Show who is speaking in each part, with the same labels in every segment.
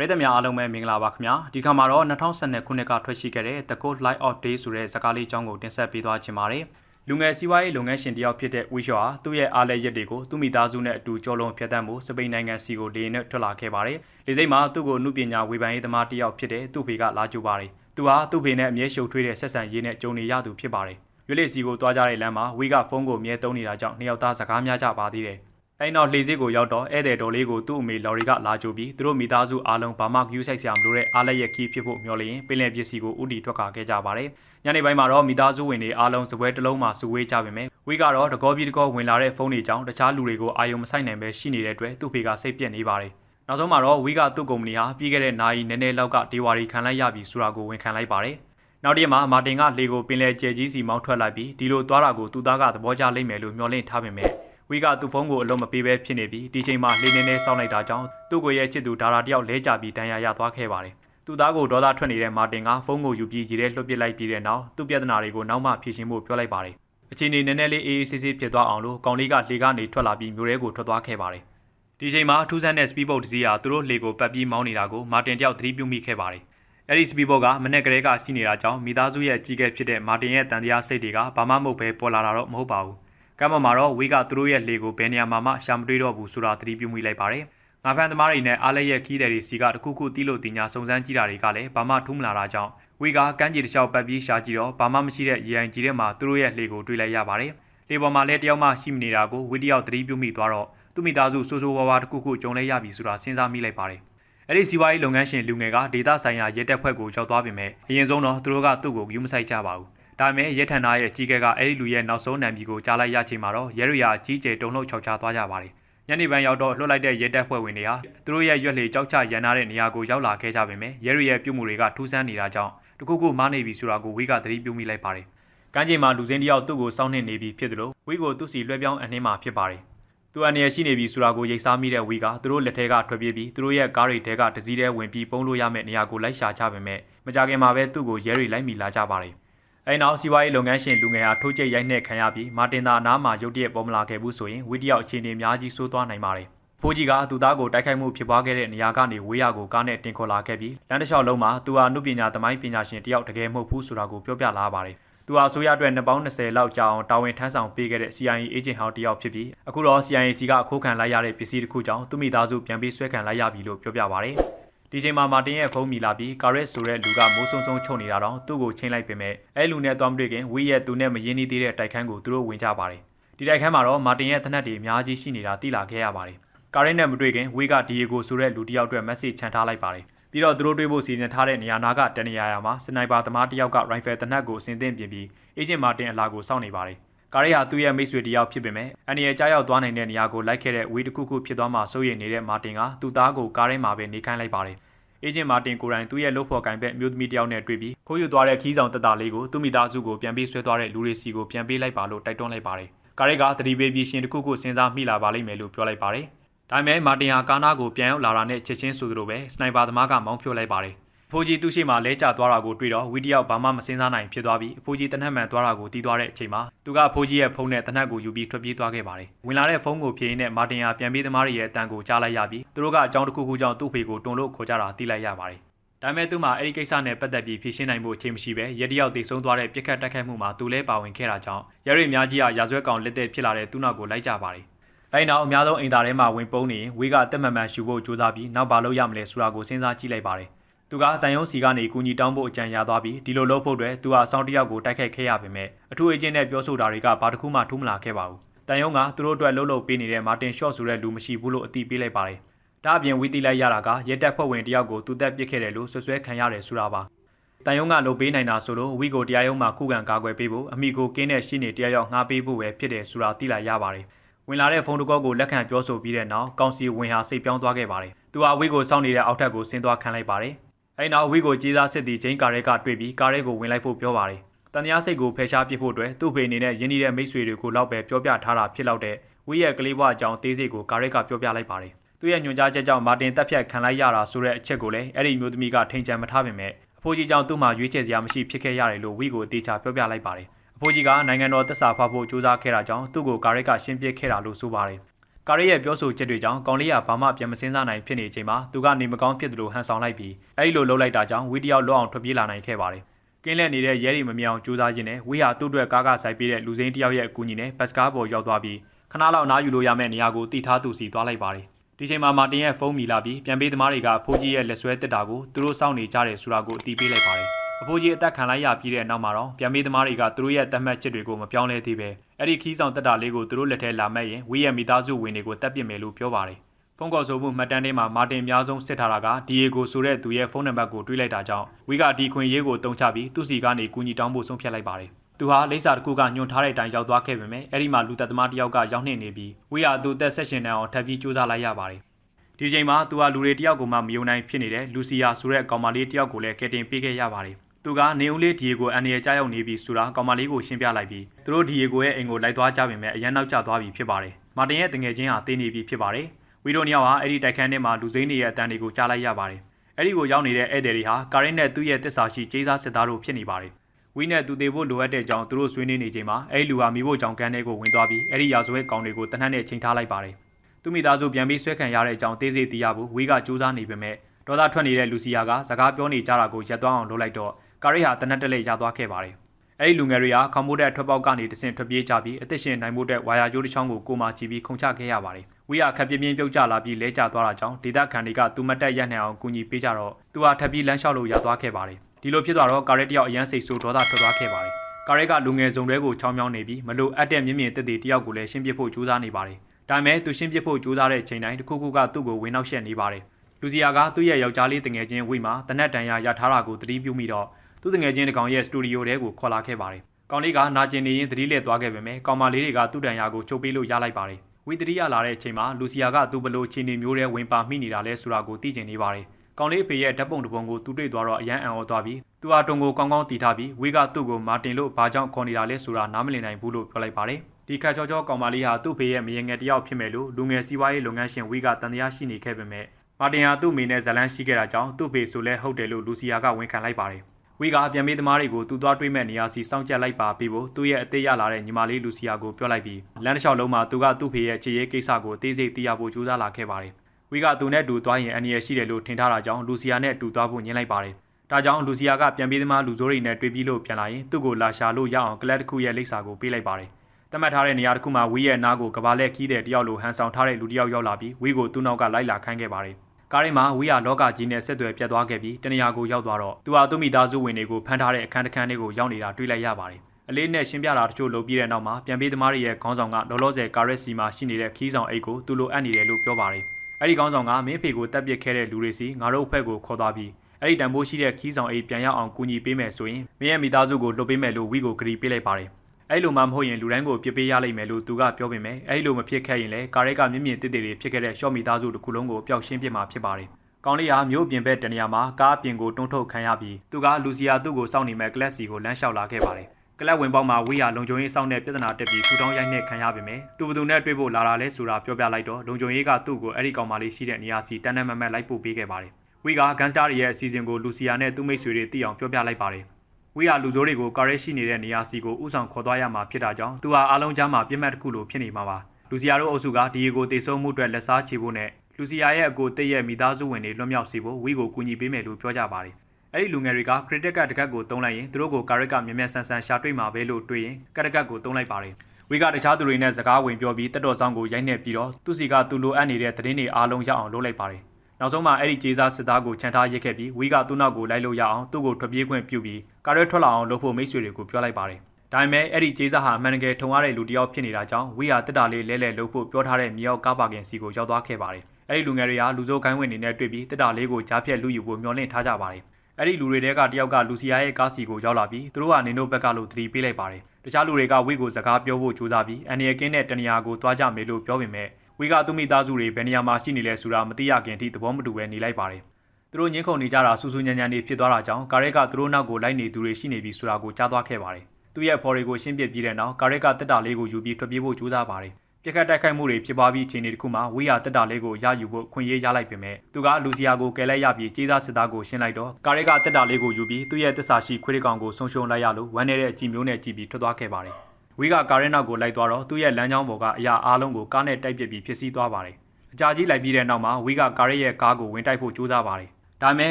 Speaker 1: ပရိသတ်များအားလုံးပဲမင်္ဂလာပါခင်ဗျာဒီခါမှာတော့2012ခုနှစ်ကထွက်ရှိခဲ့တဲ့ The Code Light of Day ဆိုတဲ့ဇာတ်ကားလေးအကြောင်းကိုတင်ဆက်ပေးသွားချင်ပါတယ်လူငယ်စီးပွားရေးလုပ်ငန်းရှင်တယောက်ဖြစ်တဲ့ဝီရှော့ဟာသူ့ရဲ့အားလည်းရက်တွေကိုသူ့မိသားစုနဲ့အတူကြော်လုံးဖျက်ဆီးမှုစပိန်နိုင်ငံစီကိုလေနဲ့ထွက်လာခဲ့ပါတယ်လေစိတ်မှာသူ့ကိုအမှုပညာဝေဖန်ရေးသမားတယောက်ဖြစ်တဲ့သူ့ဖေကလာကြိုပါတယ်သူဟာသူ့ဖေနဲ့အမြဲရှုပ်ထွေးတဲ့ဆက်ဆံရေးနဲ့ကြုံနေရသူဖြစ်ပါတယ်ရွေးလေးစီကိုတွားကြတဲ့လမ်းမှာဝီကဖုန်းကိုအမြဲသုံးနေတာကြောင့်နှစ်ယောက်သားစကားများကြပါသေးတယ် အဲ့နောက်လှေစည်းကိုရောက်တော့ဧည့်သည်တော်လေးကိုသူ့အမေလော်ရီကလာကြိုပြီးသူတို့မိသားစုအားလုံးဘာမှဂယူးဆိုင်ဆရာမလို့တဲ့အားလက်ရက်ခီးဖြစ်ဖို့မျှော်လင့်ရင်ပင်လယ်ပစ္စည်းကိုဥတီထွက်ခါခဲ့ကြပါတယ်။ညနေပိုင်းမှာတော့မိသားစုဝင်တွေအားလုံးစပွဲတစ်လုံးမှာစုဝေးကြပါမယ်။ဝီကတော့တကောပြီးတကောဝင်လာတဲ့ဖုန်းတွေကြောင့်တခြားလူတွေကိုအာရုံမဆိုင်နိုင်ပဲရှိနေတဲ့အတွက်သူ့ဖေကစိတ်ပြက်နေပါတယ်။နောက်ဆုံးမှာတော့ဝီကသူ့ကုမ္ပဏီဟာပြီးခဲ့တဲ့နာရီနည်းနည်းလောက်ကဒေဝါရီခံလိုက်ရပြီဆိုတာကိုဝန်ခံလိုက်ပါတယ်။နောက်တရက်မှာမာတင်ကလေကိုပင်လယ်ကျဲကြီးစီမောင်းထွက်လိုက်ပြီးဒီလိုသွားတာကိုသူသားကသဘောကျလိမ့်မယ်လို့မျှော်လင့်ထားပေမဲ့ ဝီကသူ့ဖုန်းကိုအလုံးမပေးဘဲဖြစ်နေပြီးဒီချိန်မှာလေနေနေစောင့်လိုက်တာကြောင့်သူ့ကိုရဲ့ချစ်သူဒါရာတယောက်လဲကျပြီးဒဏ်ရာရသွားခဲ့ပါတယ်။သူ့သားကိုဒေါသထွက်နေတဲ့မာတင်ကဖုန်းကိုယူပြီးရေထဲလွှတ်ပစ်လိုက်ပြီးတဲ့နောက်သူ့ပြဿနာတွေကိုနောက်မှဖြေရှင်းဖို့ပြောလိုက်ပါတယ်။အချိန်နေနည်းနည်းလေးအေးအေးဆေးဆေးဖြစ်သွားအောင်လို့ကောင်လေးကလေကနေထွက်လာပြီးမျိုးရဲကိုထွက်သွားခဲ့ပါတယ်။ဒီချိန်မှာထူးဆန်းတဲ့ speedboat တစ်စီးဟာသူတို့လေကိုပတ်ပြီးမောင်းနေတာကိုမာတင်တယောက်သတိပြုမိခဲ့ပါတယ်။အဲဒီ speedboat ကမနေ့ကလေးကရှိနေတာကြောင့်မိသားစုရဲ့ကြီးကဲဖြစ်တဲ့မာတင်ရဲ့တန်တရားစိတ်တွေကဘာမှမဟုတ်ပဲပေါ်လာတာတော့မဟုတ်ပါဘူး။ ကမ်းပေါ်မှာတော့ဝေးကသူတို့ရဲ့လေကိုဘယ်နေရာမှာမှရှာမတွေ့တော့ဘူးဆိုတာသတိပြုမိလိုက်ပါတယ်။ငါဖန်သမားတွေနဲ့အားလည်းရဲ့ခီးတဲ့တွေစီကတခုခုတီးလို့တင်ညာစုံစမ်းကြည့်တာတွေကလည်းဘာမှထူးမလာတာကြောင့်ဝေးကကမ်းခြေတစ်လျှောက်ပတ်ပြီးရှာကြည့်တော့ဘာမှမရှိတဲ့ရေအိမ်ကြီးထဲမှာသူတို့ရဲ့လေကိုတွေ့လိုက်ရပါတယ်။လေပေါ်မှာလည်းတယောက်မှရှိမနေတာကိုဝေးတယောက်သတိပြုမိသွားတော့သူ့မိသားစုဆိုးဆိုးဝါးဝါတခုခုကြုံလဲရပြီဆိုတာစဉ်းစားမိလိုက်ပါတယ်။အဲ့ဒီစီးပွားရေးလုပ်ငန်းရှင်လူငယ်ကဒေတာဆိုင်ရာရဲတပ်ဖွဲ့ကိုရောက်သွားပြင်မဲ့အရင်ဆုံးတော့သူတို့ကသူ့ကိုဂယူးမဆိုင်ကြပါဘူး ဒါပေမဲ့ရဲထန်သားရဲ့ကြီးကဲကအဲ့ဒီလူရဲ့နောက်ဆုံးနံပြီကိုကြားလိုက်ရချိန်မှာတော့ရဲရရကြီးကျယ်တုံ့လှုပ်ခြောက်ခြားသွားကြပါတယ်။ညနေပိုင်းရောက်တော့လွှတ်လိုက်တဲ့ရဲတပ်ဖွဲ့ဝင်တွေဟာသူတို့ရဲ့ရွက်လေကြောက်ချရန်နာတဲ့နေရာကိုရောက်လာခဲ့ကြပေမဲ့ရဲရရဲ့ပြုမှုတွေကထူးဆန်းနေတာကြောင့်တခုခုမားနေပြီဆိုတာကိုဝေးကသတိပြုမိလိုက်ပါတယ်။ကမ်းခြေမှာလူစင်းတယောက်သူ့ကိုစောင့်နှင်နေပြီဖြစ်တယ်လို့ဝေးကိုသူ့စီလွှဲပြောင်းအနှင်းမှာဖြစ်ပါတယ်။သူအနေရရှိနေပြီဆိုတာကိုရိပ်စားမိတဲ့ဝီကသူတို့လက်ထဲကထွက်ပြေးပြီးသူတို့ရဲ့ကားတွေထဲကတစည်းထဲဝင်ပြီးပုံလို့ရမယ့်နေရာကိုလိုက်ရှာချပေမဲ့မကြခင်မှာပဲသူ့ကိုရဲတွေလိုက်မိလာကြပါတယ်။ အဲနောက်စီးပွားရေးလုပ်ငန်းရှင်လူငယ်ဟာထိုးကျိတ်ရိုက်နှက်ခံရပြီးမာတင်သာအနားမှာရုတ်တရက်ပေါ်မလာခဲ့ဘူးဆိုရင်ဝီတယောက်အခြေအနေအများကြီးဆိုးသွားနိုင်ပါတယ်။ဖိုးကြီးကသူသားကိုတိုက်ခိုက်မှုဖြစ်ပွားခဲ့တဲ့နေရာကနေဝေးရကိုကားနဲ့တင်ခေါ်လာခဲ့ပြီးလမ်းတစ်လျှောက်လုံးမှာသူဟာအမှုပညာသမိုင်းပညာရှင်တယောက်တကယ်မဟုတ်ဘူးဆိုတာကိုပြောပြလာပါတယ်။သူဟာဆိုရအတွက်နှစ်ပေါင်း20လောက်ကြာအောင်တာဝန်ထမ်းဆောင်ပေးခဲ့တဲ့ CIA agent ဟောင်းတယောက်ဖြစ်ပြီးအခုတော့ CIA စီကအခိုးခံလိုက်ရတဲ့ပစ္စည်းတစ်ခုကြောင့်သူမိသားစုပြန်ပြီးဆွဲခံလိုက်ရပြီလို့ပြောပြပါတယ်။ ဒီချိန်မှာမာတင်ရဲ့ဖုန်းမီလာပြီးကာရက်ဆိုတဲ့လူကမိုးဆုံဆုံချုံနေတာတော့သူ့ကိုချိန်လိုက်ပေမဲ့အဲလူနဲ့သွားမတွေ့ခင်ဝီရဲ့သူနဲ့မရင်းနှီးသေးတဲ့တိုက်ခန်းကိုသူတို့ဝင်ကြပါတယ်ဒီတိုက်ခန်းမှာတော့မာတင်ရဲ့သနက်တွေအများကြီးရှိနေတာသိလာခဲ့ရပါတယ်ကာရက်နဲ့မတွေ့ခင်ဝီကဒီယေကိုဆိုတဲ့လူတစ်ယောက်အတွက် message ချန်ထားလိုက်ပါတယ်ပြီးတော့သူတို့တွေ့ဖို့စီစဉ်ထားတဲ့နေရာနာကတနေရာရာမှာစနိုက်ပါသမားတစ်ယောက်ကရိုင်ဖယ်တနက်ကိုအစင်သင့်ပြင်ပြီးအေဂျင့်မာတင်အလာကိုစောင့်နေပါတယ် ကာရီဟာသူ့ရဲ့မိတ်ဆွေတယောက်ဖြစ်ပေမဲ့အန်နီရဲ့ကြားရောက်သွားနိုင်တဲ့နေရာကိုလိုက်ခဲ့တဲ့ဝေးတစ်ခုခုဖြစ်သွားမှစိုးရိမ်နေတဲ့မာတင်ကသူ့သားကိုကားထဲမှာပဲနေခိုင်းလိုက်ပါတယ်။အေဂျင့်မာတင်ကိုရိုင်သူ့ရဲ့လုပ်ဖော်ကင်ဘက်မျိုးသမီးတယောက်နဲ့တွေ့ပြီးခိုးယူသွားတဲ့ခီးဆောင်တက်တာလေးကိုသူ့မိသားစုကိုပြန်ပေးဆွဲသွားတဲ့လူတွေစီကိုပြန်ပေးလိုက်ပါလို့တိုက်တွန်းလိုက်ပါတယ်။ကားရိတ်ကသတိပေးပြီးရှင်တစ်ခုခုစဉ်းစားမိလာပါလိမ့်မယ်လို့ပြောလိုက်ပါတယ်။ဒါပေမဲ့မာတင်ဟာကားနာကိုပြန်ရောက်လာတာနဲ့ချက်ချင်းဆိုသလိုပဲစနိုက်ပါသမားကမောင်းဖြိုးလိုက်ပါတယ်။ အဖိုးကြီးသူ့ရှိမှလဲကျသွားတာကိုတွေ့တော့ဝီတယောက်ဘာမှမစင်စားနိုင်ဖြစ်သွားပြီးအဖိုးကြီးတနက်မှန်သွားတာကိုတီးသွားတဲ့အချိန်မှာသူကအဖိုးကြီးရဲ့ဖုန်းနဲ့တနက်ကိုယူပြီးထွက်ပြေးသွားခဲ့ပါတယ်။ဝင်လာတဲ့ဖုန်းကိုဖြေရင်းနဲ့မာတင်ဟာပြန်ပြေးသမားတွေရဲ့အတန်ကိုကြားလိုက်ရပြီးသူတို့ကအကြောင်းတစ်ခုခုကြောင့်သူ့ဖေကိုတွန်လို့ခေါ်ကြတာသိလိုက်ရပါတယ်။ဒါပေမဲ့သူမှအဲ့ဒီကိစ္စနဲ့ပတ်သက်ပြီးဖြေရှင်းနိုင်ဖို့အချိန်မရှိပဲရတယောက်တည်ဆုံးသွားတဲ့ပြစ်ခတ်တိုက်ခိုက်မှုမှာသူလဲပါဝင်ခဲ့တာကြောင့်ရရိအများကြီးကရာဇဝတ်ကောင်လက်သက်ဖြစ်လာတဲ့သူ့နောက်ကိုလိုက်ကြပါတယ်။အဲနောက်အများဆုံးအိမ်သားထဲမှာဝင်ပုန်းနေဝေးကတက်မှန်မှန်ရှူဖို့ကြိုးစားပြီးနောက်ပါလို့ရမလဲဆိုတာကိုစဉ်းစားကြည့်လိုက်ပါတယ် သူကတန်ယုံစီကနေကူညီတောင်းဖို့အကြံရသွားပြီးဒီလိုလုပ်ဖို့အတွက်သူဟာအဆောင်တယောက်ကိုတိုက်ခိုက်ခဲ့ရပေမဲ့အထူးအေဂျင့်နဲ့ပြောဆိုတာတွေကဘာတစ်ခုမှထူးမလာခဲ့ပါဘူး။တန်ယုံကသူတို့အတွက်လှုပ်လှုပ်ပေးနေတဲ့မာတင်ရှော့ဆိုတဲ့လူမရှိဘူးလို့အတိပေးလိုက်ပါတယ်။ဒါအပြင်ဝီတီလိုက်ရတာကရဲတပ်ဖွဲ့ဝင်တယောက်ကိုသူတက်ပစ်ခဲ့တယ်လို့ဆွဆွဲခံရတယ်ဆိုတာပါ။တန်ယုံကလုပ်ပေးနိုင်တာဆိုလို့ဝီကိုတရားရုံးမှာခုခံကာကွယ်ပေးဖို့အမိကိုကင်းတဲ့ရှင်းနေတရားရောက်ငှားပေးဖို့ပဲဖြစ်တယ်ဆိုတာသိလာရပါတယ်။ဝင်လာတဲ့ဖုန်းတကောကိုလက်ခံပြောဆိုပြီးတဲ့နောက်ကောင်စီဝင်ဟာစိတ်ပြောင်းသွားခဲ့ပါတယ်။သူဟာဝီကိုစောင့်နေတဲ့အောက်ထပ်ကိုဆင်းသွားခံလိုက်ပါတယ်။ အဲ့နောက်ဝီကိုကြီးစားစစ်တီချင်းကားရဲကတွေ့ပြီးကားရဲကိုဝင်လိုက်ဖို့ပြောပါတယ်။တန်တရားစိတ်ကိုဖယ်ရှားပစ်ဖို့အတွက်သူ့ဖေအနေနဲ့ရင်းနှီးတဲ့မိတ်ဆွေတွေကိုလောက်ပဲပြောပြထားတာဖြစ်လောက်တဲ့ဝီရဲ့ကလေးဘွားအကြောင်းသေးစိတ်ကိုကားရဲကပြောပြလိုက်ပါတယ်။သူ့ရဲ့ညွှန်ကြားချက်ကြောင့်မာတင်တက်ဖြတ်ခံလိုက်ရတာဆိုတဲ့အချက်ကိုလည်းအဲ့ဒီမျိုးသမီးကထိန်ချန်မထားပေမဲ့အဖိုးကြီးကြောင့်သူ့မှာရွေးချယ်စရာမရှိဖြစ်ခဲ့ရတယ်လို့ဝီကိုအသေးချာပြောပြလိုက်ပါတယ်။အဖိုးကြီးကနိုင်ငံတော်သက်စာဖောက်ဖို့ကြိုးစားခဲ့တာကြောင့်သူ့ကိုကားရဲကရှင်းပြခဲ့တာလို့ဆိုပါတယ်။ ကာရဲရဲ့ပြောဆိုချက်တွေကြောင့်ကောင်လေးကဘာမှပြန်မစင်းစားနိုင်ဖြစ်နေချိန်မှာသူကနေမကောင်းဖြစ်သလိုဟန်ဆောင်လိုက်ပြီးအဲဒီလိုလှုပ်လိုက်တာကြောင့်ဝီတယောက်လွတ်အောင်ထွက်ပြေးလာနိုင်ခဲ့ပါတယ်။ကင်းလက်နေတဲ့ရဲတွေမမြောင်ကြိုးစားခြင်းနဲ့ဝီဟာသူ့အတွက်ကားကဆိုင်ပေးတဲ့လူစိမ်းတယောက်ရဲ့အကူအညီနဲ့ဘတ်စကားပေါ်ရောက်သွားပြီးခဏလောက်နားယူလို့ရမယ့်နေရာကိုတိထားသူစီသွားလိုက်ပါတယ်။ဒီချိန်မှာမာတင်ရဲ့ဖုန်းမီလာပြီးပြန်ပေးသမားတွေကဖိုးကြီးရဲ့လက်ဆွဲတက်တာကိုသူတို့စောင့်နေကြတယ်ဆိုတာကိုအတိပေးလိုက်ပါတယ်။ အဖိုးကြီးအသက်ခံလိုက်ရပြီးတဲ့နောက်မှာတော့ပြန်ပေးသမားတွေကသူတို့ရဲ့တတ်မှတ်ချက်တွေကိုမပြောင်းလဲသေးပဲအဲ့ဒီခီးဆောင်တက်တာလေးကိုသူတို့လက်ထဲလာမဲ့ရင်ဝီရဲ့မိသားစုဝင်တွေကိုတပ်ပစ်မယ်လို့ပြောပါတယ်။ဖုန်းကော်ဆိုမှုမှတ်တမ်းထဲမှာမာတင်အများဆုံးစစ်ထားတာကဒီယေကိုဆိုတဲ့သူရဲ့ဖုန်းနံပါတ်ကိုတွေးလိုက်တာကြောင့်ဝီကဒီခွင့်ရေးကိုတုံချပြီးသူ့စီကနေကူညီတောင်းဖို့ဆုံးဖြတ်လိုက်ပါတယ်။သူဟာလိပ်စာတစ်ခုကညွှန်ထားတဲ့အတိုင်းရောက်သွားခဲ့ပေမဲ့အဲ့ဒီမှာလူသက်သမားတစ်ယောက်ကရောက်နှင့်နေပြီးဝီဟာသူသက်ဆက်ရှင်တန်းအောင်ထပ်ပြီးစူးစမ်းလိုက်ရပါတယ်။ဒီချိန်မှာသူဟာလူတွေတယောက်ကိုမှမယုံနိုင်ဖြစ်နေတဲ့လူစီယာဆိုတဲ့ကောင်မလေးတယောက်ကိုလည်းကယ်တင်ပေးခဲ့ရပါတယ်။ သူကနေဦးလေးဒီယေကိုအန်ရီကြားရောက်နေပြီဆိုတာကောင်မလေးကိုရှင်းပြလိုက်ပြီးသူတို့ဒီယေကိုရဲ့အိမ်ကိုလိုက်သွားကြပေမဲ့အရန်နောက်ကျသွားပြီဖြစ်ပါတယ်။မာတင်ရဲ့တငယ်ချင်းဟာတည်နေပြီဖြစ်ပါတယ်။ဝီဒိုနီယောဟာအဲ့ဒီတိုက်ခန်းထဲမှာလူစိမ်းတွေရဲ့အတန်တွေကိုကြားလိုက်ရပါတယ်။အဲ့ဒီကိုရောက်နေတဲ့ဧည့်သည်တွေဟာကာရင်နဲ့သူ့ရဲ့တစ္ဆာရှိကျေးစားစစ်သားတို့ဖြစ်နေပါတယ်။ဝီနဲ့သူသေးဖို့လိုအပ်တဲ့ကြောင့်သူတို့ဆွေးနွေးနေချိန်မှာအဲ့ဒီလူဟာမိဖို့ကြောင့်ကန်းထဲကိုဝင်သွားပြီးအဲ့ဒီရာဇဝဲကောင်တွေကိုတနက်နဲ့ချိန်ထားလိုက်ပါတယ်။သူမိသားစုပြန်ပြီးဆွဲခံရတဲ့အကြောင်းသေးစိတ်သိရဖို့ဝီကစူးစမ်းနေပေမဲ့ဒေါသထွက်နေတဲ့လူစီယာကစကားပြောနေကြတာကိုရက်သွားအောင်လုပ်လိုက်တော့ ကာရိဟာတနက်တလဲရသွားခဲ့ပါတယ်။အဲ့ဒီလူငယ်တွေကခေါမိုးတဲ့ထွက်ပေါက်ကနေတဆင့်ထွက်ပြေးကြပြီးအသက်ရှင်နိုင်မှုတဲ့ဝါယာကျိုးတစ်ချောင်းကိုကိုမာချီပြီးခုန်ချခဲ့ရပါတယ်။ဝီယာခက်ပြင်းပြင်းပြုတ်ကျလာပြီးလဲကျသွားတာကြောင့်ဒေတာခန်တွေကသူမတက်ရက်နေအောင်ကူညီပေးကြတော့သူဟာထပ်ပြီးလမ်းလျှောက်လို့ရသွားခဲ့ပါတယ်။ဒီလိုဖြစ်သွားတော့ကာရဲတယောက်အရန်စိတ်ဆိုးဒေါသထွက်သွားခဲ့ပါတယ်။ကာရဲကလူငယ်စုံတွေကိုချောင်းမြောင်းနေပြီးမလို့အပ်တဲ့မြင့်မြင့်တက်တက်တယောက်ကိုလည်းရှင်းပြဖို့ကြိုးစားနေပါတယ်။ဒါပေမဲ့သူရှင်းပြဖို့ကြိုးစားတဲ့ချိန်တိုင်းတစ်ခုခုကသူ့ကိုဝင်နောက်ရှက်နေပါတယ်။လူစီယာကသူ့ရဲ့ယောက်ျားလေးတငယ်ချင်းဝိမှာတနက်တန်ရာရထားတာကိုသတိပြုမိတော့ သူ့တငယ်ချင်းတကောင်ရဲ့စတူဒီယိုထဲကိုခေါ်လာခဲ့ပါတယ်။ကောင်လေးကနာကျင်နေရင်သတိလက်သွားခဲ့ပေမဲ့ကောင်မလေးတွေကသူ့တန်ရာကိုချုပ်ပေးလို့ရလိုက်ပါတယ်။ဝီသတိရလာတဲ့အချိန်မှာလူစီယာကသူ့ဘလို့ချင်းနေမျိုးတဲ့ဝင်ပါမိနေတာလဲဆိုတာကိုသိကျင်နေပါတယ်။ကောင်လေးအဖေရဲ့ဓာတ်ပုံတစ်ပုံကိုသူတွေ့သွားတော့အရန်အံ့ဩသွားပြီးသူဟာတုံကိုကောင်းကောင်းတည်ထားပြီးဝီကသူ့ကိုမာတင်လို့ဘာကြောင့်ခေါ်နေတာလဲဆိုတာနားမလည်နိုင်ဘူးလို့ပြောလိုက်ပါတယ်။ဒီခါချောချောကောင်မလေးဟာသူ့ဖေရဲ့မယငယ်တယောက်ဖြစ်မယ်လို့လူငယ်စီးပွားရေးလုပ်ငန်းရှင်ဝီကတန်တရားရှိနေခဲ့ပေမဲ့မာတင်ဟာသူ့မိနဲ့ဇလန်းရှိခဲ့တာကြောင့်သူ့ဖေဆိုလဲဟုတ်တယ်လို့လူစီယာကဝန်ခံလိုက်ပါတယ်။ ဝီကပြန်မေးသမားတွေကိုသူသွားတွေးမဲ့နေရာစီစောင့်ကြက်လိုက်ပါပြီးဖို့သူ့ရဲ့အသေးရလာတဲ့ညီမလေးလူစီယာကိုပြောလိုက်ပြီးလမ်းတစ်လျှောက်လုံးမှာသူကသူ့ဖေရဲ့ခြေရေးကိစ္စကိုအသေးစိတ်သိရဖို့ကြိုးစားလာခဲ့ပါတယ်။ဝီကသူနဲ့တူသွားရင်အန်ရီရှိတယ်လို့ထင်ထားတာကြောင့်လူစီယာနဲ့တူသွားဖို့ညှင်းလိုက်ပါတယ်။ဒါကြောင့်လူစီယာကပြန်ပေးသမားလူစိုးတွေနဲ့တွေ့ပြီးလို့ပြန်လာရင်သူ့ကိုလာရှာလို့ရအောင်ကလပ်တစ်ခုရဲ့လိပ်စာကိုပေးလိုက်ပါတယ်။တတ်မှတ်ထားတဲ့နေရာတစ်ခုမှာဝီရဲ့နားကိုကဘာလက်ခီးတဲ့တယောက်လိုဟန်ဆောင်ထားတဲ့လူတယောက်ရောက်လာပြီးဝီကိုသူ့နောက်ကလိုက်လာခိုင်းခဲ့ပါတယ်။ ကားရိမှာဝီယာလောကကြီးနဲ့ဆက်သွယ်ပြတ်သွားခဲ့ပြီးတနေရာကိုရောက်သွားတော့သူဟာသူ့မိသားစုဝင်တွေကိုဖမ်းထားတဲ့အခန်းတစ်ခန်းလေးကိုရောက်နေတာတွေ့လိုက်ရပါတယ်။အလေးနဲ့ရှင်းပြတာတချို့လုပ်ပြီးတဲ့နောက်မှာပြန်ပေးသမားတွေရဲ့ခေါင်းဆောင်ကလောလောဆယ်ကာရက်စီမှာရှိနေတဲ့ခီးဆောင်အိတ်ကိုသူ့လိုအပ်နေတယ်လို့ပြောပါတယ်။အဲ့ဒီခေါင်းဆောင်ကမင်းဖေကိုတပ်ပစ်ခဲ့တဲ့လူတွေစီငါတို့အဖွဲ့ကိုခေါ်သွားပြီးအဲ့ဒီတန်ဖိုးရှိတဲ့ခီးဆောင်အိတ်ပြန်ရောက်အောင်ကူညီပေးမယ်ဆိုရင်မင်းရဲ့မိသားစုကိုလှုပ်ပေးမယ်လို့ဝီကိုဂရီပေးလိုက်ပါတယ်။ အဲ့လိုမှမဟုတ်ရင်လူတိုင်းကိုပြစ်ပေးရလိမ့်မယ်လို့သူကပြောပေမဲ့အဲ့လိုမဖြစ်ခဲ့ရင်လည်းကာရက်ကမြင့်မြင့်တစ်တစ်တွေဖြစ်ခဲ့တဲ့ရှော့မိသားစုတစ်ခုလုံးကိုပျောက်ရှင်းပြစ်မှာဖြစ်ပါတယ်။ကောင်းလေးဟာမြို့ပြင်ဘက်တနေရာမှာကားအပြင်ကိုတွန်းထုတ်ခံရပြီးသူကလူစီယာသူ့ကိုစောင့်နေမဲ့ကလပ်စီကိုလမ်းလျှောက်လာခဲ့ပါတယ်။ကလပ်ဝင်ပေါက်မှာဝီယာလုံခြုံရေးစောင့်တဲ့ပြဿနာတက်ပြီးထူထောင်ရိုက်နှက်ခံရပေမဲ့သူဘသူနဲ့တွေ့ဖို့လာတာလဲဆိုတာပြောပြလိုက်တော့လုံခြုံရေးကသူ့ကိုအဲ့ဒီကောင်မလေးရှိတဲ့နေရာစီတန်းတန်းမမတ်လိုက်ပို့ပေးခဲ့ပါတယ်။ဝီကဂန်စတာတွေရဲ့အစီအစဉ်ကိုလူစီယာနဲ့သူ့မိတ်ဆွေတွေသိအောင်ပြောပြလိုက်ပါတယ်။ ဝေးရလူဆိုးတွေကိုကာရဲရှိနေတဲ့နေရာစီကိုဥဆောင်ခေါ်သွားရမှာဖြစ်တာကြောင့်သူဟာအားလုံးကြားမှာပြစ်မှတ်တစ်ခုလိုဖြစ်နေမှာပါလူစီယာတို့အုပ်စုကဒီအကိုတေဆုံးမှုအတွက်လက်စားချေဖို့နဲ့လူစီယာရဲ့အကိုတဲ့ရဲ့မိသားစုဝင်တွေလွတ်မြောက်စေဖို့ဝေးကိုကူညီပေးမယ်လို့ပြောကြပါတယ်အဲ့ဒီလူငယ်တွေက credit ကတကတ်ကိုတုံးလိုက်ရင်သူတို့ကို carrot ကမြမြဆန်ဆန်ရှာတွေ့မှာပဲလို့တွေးရင်ကတကတ်ကိုတုံးလိုက်ပါတယ်ဝီကတခြားသူတွေနဲ့စကားဝင်ပြောပြီးတတော်ဆောင်ကိုရိုက်နှက်ပြီးတော့သူစီကသူလိုအပ်နေတဲ့သတင်းတွေအားလုံးရအောင်လုပ်လိုက်ပါတယ် နောက်ဆုံးမှအဲ့ဒီကျေးစားစစ်သားကိုခြံထားရစ်ခဲ့ပြီးဝီကသူ့နောက်ကိုလိုက်လို့ရအောင်သူ့ကိုထွက်ပြေးခွင့်ပြုပြီးကာရက်ထွက်လာအောင်လုပ်ဖို့မိတ်ဆွေတွေကိုပြောလိုက်ပါတယ်။ဒါပေမဲ့အဲ့ဒီကျေးစားဟာအမှန်တကယ်ထုံရတဲ့လူတစ်ယောက်ဖြစ်နေတာကြောင့်ဝီဟာတက်တာလေးလဲလဲလုပ်ဖို့ပြောထားတဲ့မြေရောက်ကားပါကင်စီကိုရောက်သွားခဲ့ပါတယ်။အဲ့ဒီလူငယ်တွေကလူစိုးကိုင်းဝင်နေနဲ့တွေ့ပြီးတက်တာလေးကိုကြားဖြတ်လူယူဖို့မျှော်လင့်ထားကြပါတယ်။အဲ့ဒီလူတွေတဲကတယောက်ကလူစီယာရဲ့ကားစီကိုရောက်လာပြီးသူတို့ကနေတို့ဘက်ကလို့သတိပေးလိုက်ပါတယ်။တခြားလူတွေကဝိကိုစကားပြောဖို့ကြိုးစားပြီးအန်ရီကင်းနဲ့တနေရာကိုသွားကြမယ်လို့ပြောပေမဲ့ ဝိကသူမိသားစုတွေဘယ်နေရာမှာရှိနေလဲဆိုတာမသိရခင်ထိသဘောမတူပဲနေလိုက်ပါတယ်။သူတို့ညှင်းခုန်နေကြတာစူးစူးညံညံနေဖြစ်သွားတာကြောင့်ကာရက်ကသူတို့နောက်ကိုလိုက်နေသူတွေရှိနေပြီဆိုတာကိုကြားသွားခဲ့ပါတယ်။သူ့ရဲ့ဖော်ရီကိုရှင်းပြပြီးတဲ့နောက်ကာရက်ကတက်တာလေးကိုယူပြီးထွက်ပြေးဖို့ကြိုးစားပါတယ်။ပြက်ခတ်တိုက်ခိုက်မှုတွေဖြစ်ပွားပြီးချိန်တွေတခုမှဝီယာတက်တာလေးကိုရယူဖို့ခွင့်ရေးရလိုက်ပေမဲ့သူကလူစီယာကိုကယ်လိုက်ရပြီးကြေးစားစစ်သားကိုရှင်းလိုက်တော့ကာရက်ကတက်တာလေးကိုယူပြီးသူ့ရဲ့တစ္ဆာရှိခွေးကောင်ကိုဆုံးရှုံးလိုက်ရလို့ဝမ်းနေတဲ့အကြည့်မျိုးနဲ့ကြည့်ပြီးထွက်သွားခဲ့ပါတယ်။ ဝီကကားရဲနောက်ကိုလိုက်သွားတော့သူ့ရဲ့လမ်းကြောင်းပေါ်ကအရာအားလုံးကိုကားနဲ့တိုက်ပစ်ပြီးဖြစ်စီးသွားပါတယ်အကြာကြီးလိုက်ပြီးတဲ့နောက်မှာဝီကကားရဲရဲ့ကားကိုဝင်တိုက်ဖို့ကြိုးစားပါတယ်ဒါပေမဲ့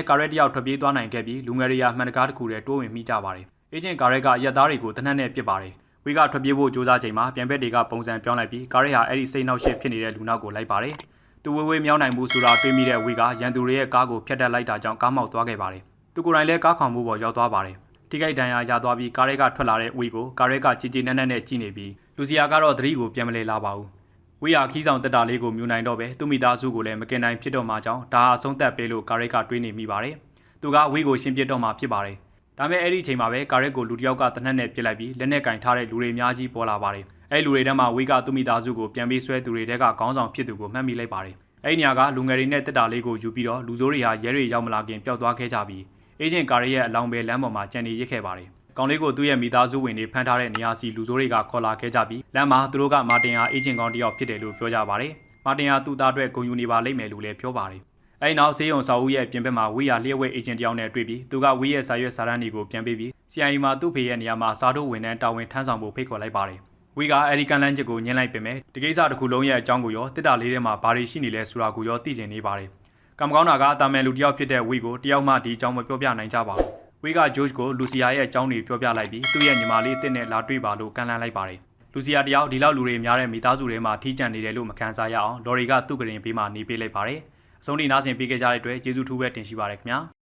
Speaker 1: ကားရဲတယောက်ထွက်ပြေးသွားနိုင်ခဲ့ပြီးလူငယ်တွေကမှန်တကားတစ်ခုတည်းတိုးဝင်မိကြပါတယ်အေဂျင့်ကားရဲကရက်သားတွေကိုတနက်နဲ့ပစ်ပါတယ်ဝီကထွက်ပြေးဖို့ကြိုးစားချိန်မှာပြန်ဘက်တွေကပုံစံပြောင်းလိုက်ပြီးကားရဲဟာအဲ့ဒီစိတ်နှောက်ရှက်ဖြစ်နေတဲ့လူနောက်ကိုလိုက်ပါတယ်သူဝေဝေးမြောင်းနိုင်မှုဆိုတာတွေးမိတဲ့ဝီကရန်သူတွေရဲ့ကားကိုဖျက်တက်လိုက်တာကြောင့်ကားမောက်သွားခဲ့ပါတယ်သူကိုယ်တိုင်လည်းကားခေါင်မှုပေါ်ရောက်သွားပါတယ် ထိခိုက်ဒဏ်ရာရသွားပြီးကားရဲကထွက်လာတဲ့ဝီကိုကားရဲကကြည်ကြည်နက်နက်နဲ့ကြည့်နေပြီးလူစီယာကတော့သတိကိုပြန်မလဲလာပါဘူးဝီယာခီးဆောင်တက်တာလေးကိုမြူနိုင်တော့ပဲသူမိသားစုကိုလည်းမကင်နိုင်ဖြစ်တော့မှကြောင်းဒါဟာအဆုံးသက်ပေးလို့ကားရဲကတွေးနေမိပါတယ်သူကဝီကိုရှင်းပြတော့မှဖြစ်ပါတယ်ဒါပေမဲ့အဲ့ဒီအချိန်မှာပဲကာရက်ကိုလူတစ်ယောက်ကတနက်နဲ့ပြစ်လိုက်ပြီးလက်နဲ့ကင်ထားတဲ့လူတွေအများကြီးပေါ်လာပါတယ်။အဲ့လူတွေထဲမှာဝေကသူမိသားစုကိုပြန်ပြီးဆွဲသူတွေတဲကခေါင်းဆောင်ဖြစ်သူကိုမှတ်မိလိုက်ပါတယ်။အဲ့ဒီညကလူငယ်တွေနဲ့တက်တာလေးကိုယူပြီးတော့လူစိုးတွေဟာရဲတွေရောက်မလာခင်ပျောက်သွားခဲ့ကြပြီး အေဂျင့်ကာရက်ရဲ့အလောင်းပဲလမ်းပေါ်မှာကြံနေရစ်ခဲ့ပါတယ်။ကောင်လေးကိုသူ့ရဲ့မိသားစုဝင်တွေဖမ်းထားတဲ့နေရာစီလူစိုးတွေကခေါ်လာခဲ့ကြပြီးလမ်းမှာသူတို့ကမာတင်ဟာအေဂျင့်ကောင်တစ်ယောက်ဖြစ်တယ်လို့ပြောကြပါတယ်။မာတင်ဟာသူ့သားအတွက်ဂုဏ်ယူနေပါလိမ့်မယ်လို့လည်းပြောပါတယ်။အဲဒီနောက်ဆေးရုံစာအုပ်ရဲ့ပြင်ပမှာဝီယာလျှက်ဝဲအေဂျင့်တယောက်နဲ့တွေ့ပြီးသူကဝီရဲ့စာရွက်စာတမ်းတွေကိုပြန်ပေးပြီး CIA မှာသူ့ဖေရဲ့နေရာမှာစာတို့ဝန်ထမ်းတာဝန်ထမ်းဆောင်ဖို့ဖိတ်ခေါ်လိုက်ပါတယ်။ဝီကအဲဒီကန်လန်းချက်ကိုညှင်းလိုက်ပေမဲ့ဒီကိစ္စတစ်ခုလုံးရဲ့အကြောင်းကိုရောတစ်တာလေးထဲမှာဘာတွေရှိနေလဲဆိုတာကိုရောသိကျင်နေပါတယ်။ ကံမကောင်းတာကအတာမန်လူတစ်ယောက်ဖြစ်တဲ့ဝီကိုတယောက်မှဒီအကြောင်းမပြောပြနိုင်ကြပါဘူး။ဝီကဂျိုးကိုလူစီယာရဲ့အကြောင်းတွေပြောပြလိုက်ပြီးသူ့ရဲ့ညီမလေးတစ်နဲ့လာတွေ့ပါလို့ကန်လန်းလိုက်ပါတယ်။လူစီယာတယောက်ဒီလောက်လူတွေများတဲ့မိသားစုတွေမှာထိကျန်နေတယ်လို့မခံစားရအောင်လော်ရီကသူ့ကရင်ဘေးမှာနေပေးလိုက်ပါတယ်။အဆုံးထိနားဆင်ပေးခဲ့ကြတဲ့အတွက်ကျေးဇူးထူးပဲတင်ရှိပါရခင်ဗျာ။